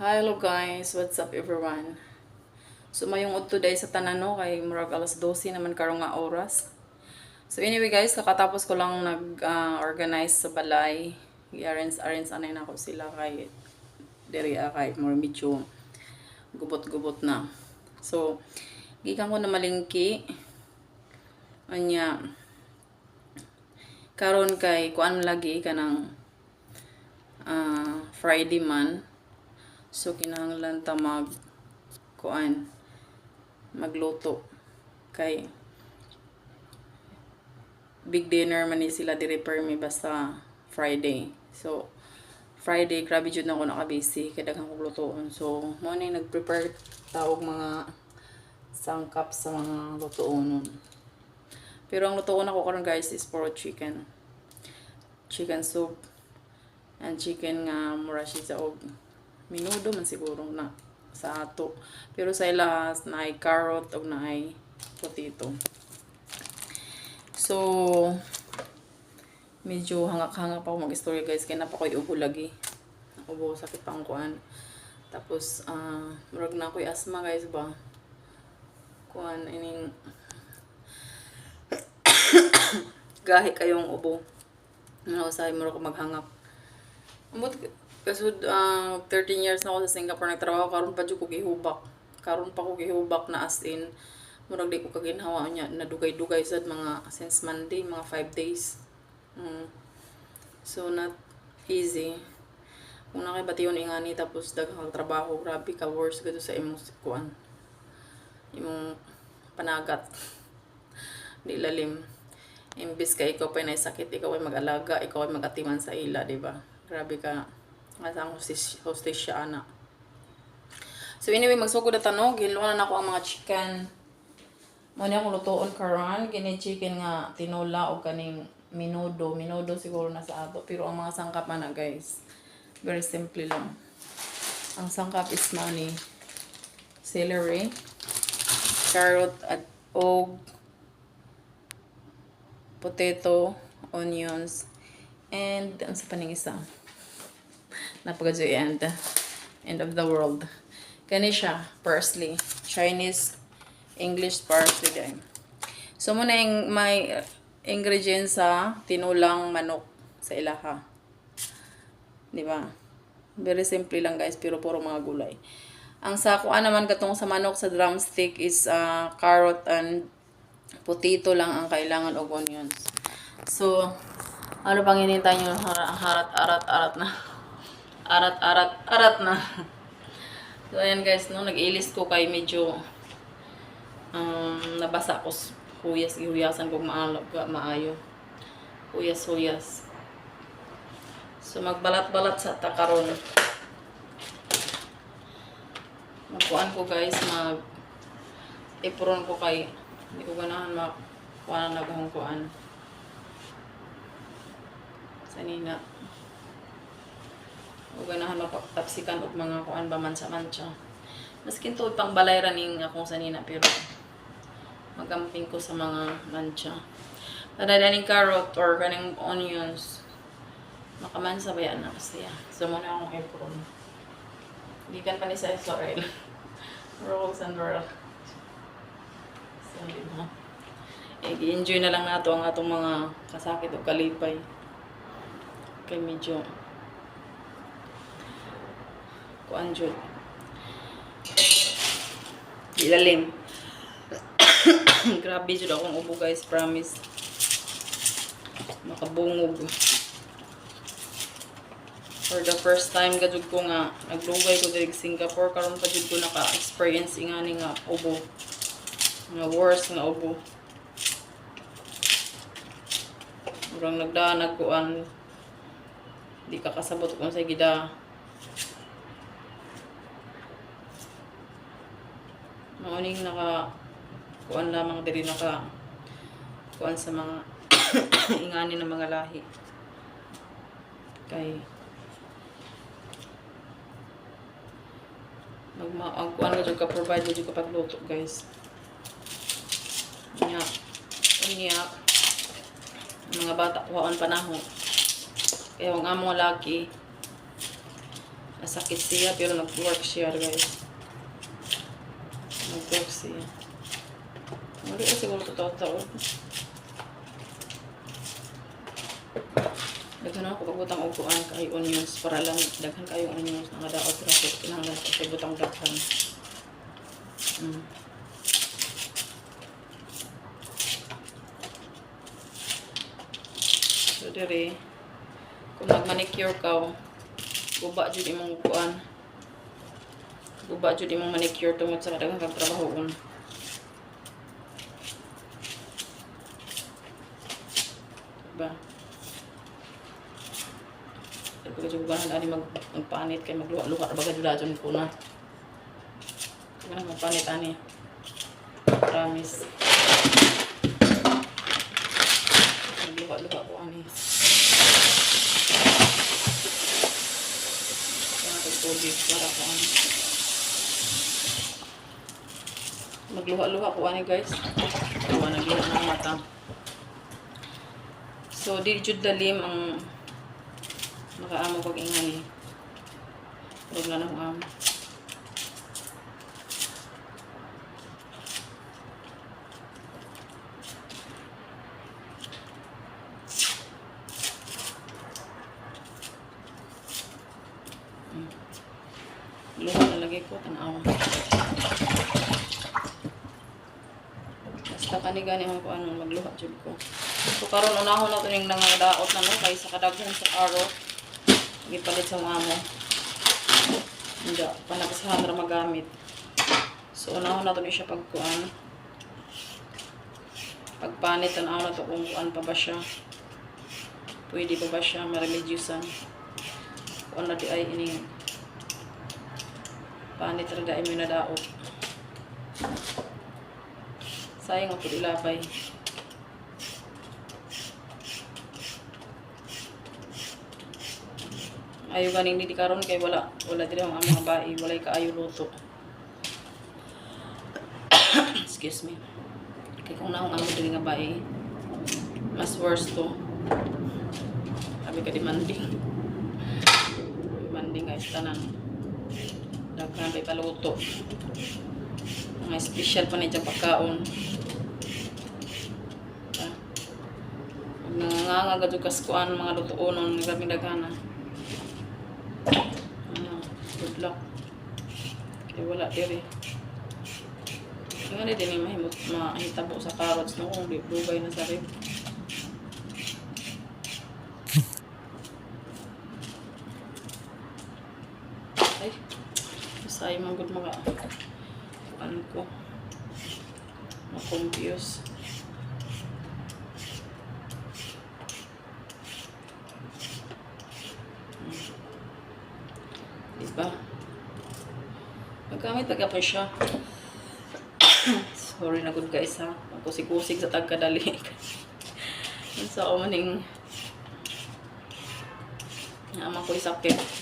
Hello guys, what's up everyone? So mayong udto day sa tanano kay murag alas 12 naman karong nga oras. So anyway guys, kakatapos ko lang nag-organize sa balay. I-arrange-arrange anay na ko sila kay diri ah, kay more gubot-gubot na. So gikan ko na malingki. Anya karon kay kuan lagi kanang ah, Friday man. So kinahanglan ta mag kuan magluto kay big dinner man ni sila diri per me basta Friday. So Friday grabe jud na ako naka-busy kay daghang kog lutoon. So mo ni nag-prepare tawag mga sangkap sa mga lutoon. Pero ang lutoon ako karon guys is puro chicken. Chicken soup and chicken nga mura siya sa og minudo man siguro na sa ato. Pero sa ila na ay carrot o na ay potato. So, medyo hangak-hangak pa ako mag-story guys. Kaya napa ko'y ubo lagi. Ubo, sakit pang kuan. Tapos, ah, murag na ako'y asma guys ba. Kuan, ining gahi kayong ubo. Ano sa murag ko maghangap. Amot kasud ah 13 years na ako sa Singapore nagtrabaho karon pa ko gihubak. Karon pa ko gihubak na as in murag di ko kaginhawa niya nadugay-dugay sad mga since Monday mga 5 days. Mm. So not easy. Kung nakibation ingani tapos daghang trabaho, grabe ka worse gado sa imong kuan. Imong panagat. Di lalim. Imbis ka ikaw pa na sakit, ikaw ay mag-alaga, ikaw ay mag-atiman sa ila, di ba? Grabe ka. Nga ang hostis, hostis siya, ana. So anyway, magsugod na tanong. Giluan na ako ang mga chicken. Muna akong lutoon karon Gini chicken nga tinola o kaning minudo. Minudo siguro na sa ato. Pero ang mga sangkap na guys. Very simple lang. Ang sangkap is money. Celery. Carrot at og potato, onions, and ang sa paning isa. Napakajoy and end of the world. Kani siya, parsley. Chinese, English parsley din. So muna yung may ingredients sa tinulang manok sa ilaha. Di ba? Very simple lang guys, pero puro mga gulay. Ang sa kuan naman katong sa manok sa drumstick is uh, carrot and potato lang ang kailangan og onions. So, ano pang hinintay nyo? Har- Harat, arat, arat na. Arat, arat, arat na. So, ayan guys, no, nag-ilis ko kay medyo um, nabasa ko huyas, ihuyasan ko maalag, maayo. Huyas, huyas. So, magbalat-balat sa takaron. Magkuan ko guys, mag ipuron ko kay hindi ko ganahan makuha na nagahong. Sanina. O ganahan mapapsikan og mga kuan ba mansa-mansa. Maskin to pang balay raning akong sanina pero magamping ko sa mga mancha. Padadaning carrot or kaning onions. Makamansa ba yan na kasi yan. So muna akong apron. Hindi kan pa ni sa Israel. Rolls and roll. So, di ba? Eh, enjoy na lang nato ang atong mga kasakit o kalipay. Kay medyo kuan jud. Ilalim. Grabe jud akong ubo guys, promise. Makabungog. For the first time gajud ko nga naglugay ko diri Singapore karon pa jud ko naka-experience ingani nga ubo. Nga worst nga ubo. Murang nagdaan nagkuan. Di ka kasabot kung sa gida. Mauning naka kuan lamang diri naka kuan sa mga ingani ng mga lahi. Kay magma ang kuan jud ka provide jud ka pagluto guys. Nya. Unya. Mga bata kuhaan panahon. Kaya ang among laki Nasakit siya pero nag-work siya guys. Siya. Hindi ko siguro totoo tao. Daghan ako pagbutang og kuan kay onions para lang daghan kayo onions nga daot ra ko kinahanglan ko kay butang daghan. Mm. So dire kung nag-manicure ka, guba jud imong kuan. Guba jud imong manicure tungod sa kadang kang trabahoon. Diba? Pero pag jud gahan ani mag magpanit kay magluha-luha ra baga jud ajon ko na. Kaya magpanit ani. Promise. Magluha-luha ko ani. Natin tubig para ko ano. Magluha-luha ko ani guys. Luha na gina ng mata. So, di jud dalim ang nakaamo pag ingani. Huwag na nang amo. Luha na lagi ko, tanaw. Basta kani-gani ako kung anong magluha jud ko. So karon unahon na to yung nangadaot na no kaysa kadaghan sa karo. Gipalit sa amo. Hindi, panakasahan ra magamit. So unahon na to ni siya pagkuan. Pagpanit tanaw na to kung kuan pa ba siya. Pwede pa ba siya maremedyosan. Kuan na di ay ini panit ra dai mo na daot. Sayang ako ilapay. Ayaw ganing di karon kay wala wala diri ang mga bae, walay kaayo luto. Excuse me. Kay kung naong amo diri nga bae, mas worse to. Sabi ka demanding. Demanding guys tanan. Daghan kay paluto. Mga special pa ni dyan pagkaon. Nanganganga jud kaskuan mga lutuonon nga gaming daghana. Ano, good luck. Kaya wala diri. Nga din yung mahimot mahitabo sa carrots no kung di dugay na sa rib. Ay, masaya man gud mga ano ko. Ma-confuse. Diba? Magkamit taga pa siya. Sorry na good guys ha. Kusig-kusig sa tagkadali. Sa umaning nga ama ko isakit.